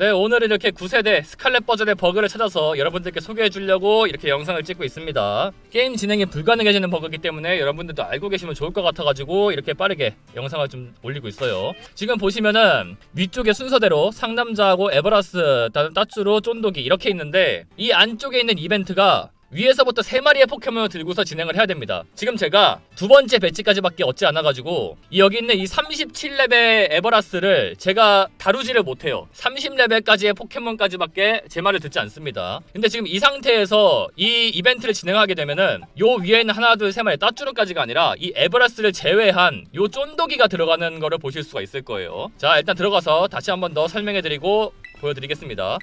네 오늘은 이렇게 9세대 스칼렛 버전의 버그를 찾아서 여러분들께 소개해 주려고 이렇게 영상을 찍고 있습니다. 게임 진행이 불가능해지는 버그이기 때문에 여러분들도 알고 계시면 좋을 것 같아가지고 이렇게 빠르게 영상을 좀 올리고 있어요. 지금 보시면은 위쪽에 순서대로 상남자하고 에버라스 따쭈로 쫀독이 이렇게 있는데 이 안쪽에 있는 이벤트가 위에서부터 세 마리의 포켓몬을 들고서 진행을 해야 됩니다. 지금 제가 두 번째 배치까지밖에 얻지 않아가지고 이 여기 있는 이 37레벨 에버라스를 제가 다루지를 못해요. 30레벨까지의 포켓몬까지밖에 제 말을 듣지 않습니다. 근데 지금 이 상태에서 이 이벤트를 진행하게 되면은 요 위에 있는 하나 둘 세 마리 따쭈르까지가 아니라 이 에버라스를 제외한 요 쫀독이가 들어가는 거를 보실 수가 있을 거예요. 자 일단 들어가서 다시 한번 더 설명해드리고 보여드리겠습니다.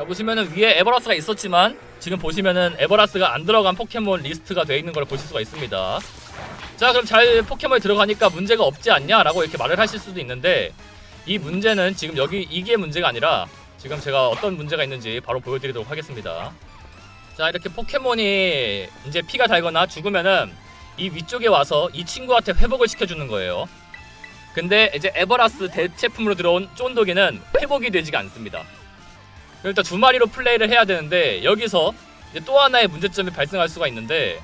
자 보시면은 위에 에버라스가 있었지만 지금 보시면은 에버라스가 안 들어간 포켓몬 리스트가 되어 있는 걸 보실 수가 있습니다. 자 그럼 잘 포켓몬이 들어가니까 문제가 없지 않냐라고 이렇게 말을 하실 수도 있는데 이 문제는 지금 여기 이게 문제가 아니라 지금 제가 어떤 문제가 있는지 바로 보여드리도록 하겠습니다. 자 이렇게 포켓몬이 이제 피가 달거나 죽으면은 이 위쪽에 와서 이 친구한테 회복을 시켜주는 거예요. 근데 이제 에버라스 대체품으로 들어온 쫀독이는 회복이 되지가 않습니다. 일단 두 마리로 플레이를 해야 되는데 여기서 또 하나의 문제점이 발생할 수가 있는데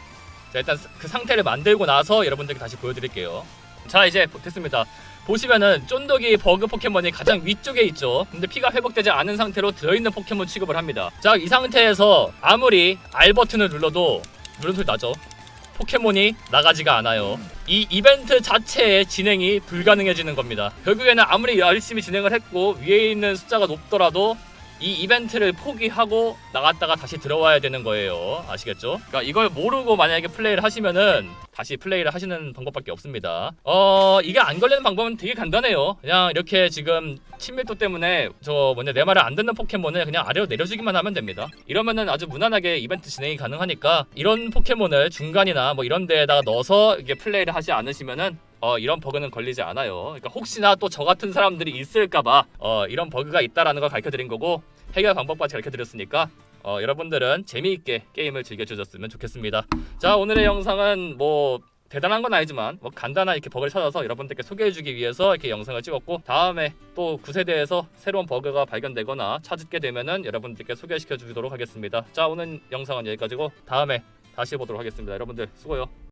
자 일단 그 상태를 만들고 나서 여러분들께 다시 보여드릴게요. 자 이제 됐습니다. 보시면은 쫀독이 버그 포켓몬이 가장 위쪽에 있죠. 근데 피가 회복되지 않은 상태로 들어있는 포켓몬 취급을 합니다. 자 이 상태에서 아무리 R 버튼을 눌러도 누른 소리 나죠. 포켓몬이 나가지가 않아요. 이 이벤트 자체의 진행이 불가능해지는 겁니다. 결국에는 아무리 열심히 진행을 했고 위에 있는 숫자가 높더라도 이 이벤트를 포기하고 나갔다가 다시 들어와야 되는 거예요. 아시겠죠? 그러니까 이걸 모르고 만약에 플레이를 하시면은 다시 플레이를 하시는 방법밖에 없습니다. 어, 이게 안 걸리는 방법은 되게 간단해요. 그냥 이렇게 지금 친밀도 때문에 저 뭐냐 내 말을 안 듣는 포켓몬을 그냥 아래로 내려주기만 하면 됩니다. 이러면은 아주 무난하게 이벤트 진행이 가능하니까 이런 포켓몬을 중간이나 뭐 이런 데에다가 넣어서 이게 플레이를 하지 않으시면은 어, 이런 버그는 걸리지 않아요. 그러니까 혹시나 또 저 같은 사람들이 있을까봐 어, 이런 버그가 있다라는 걸 가르쳐 드린 거고 해결 방법까지 가르쳐 드렸으니까 어, 여러분들은 재미있게 게임을 즐겨주셨으면 좋겠습니다. 자 오늘의 영상은 뭐 대단한 건 아니지만 뭐 간단한 이렇게 버그를 찾아서 여러분들께 소개해주기 위해서 이렇게 영상을 찍었고 다음에 또 9세대에서 새로운 버그가 발견되거나 찾게 되면은 여러분들께 소개시켜 주도록 하겠습니다. 자 오늘 영상은 여기까지고 다음에 다시 보도록 하겠습니다. 여러분들 수고요.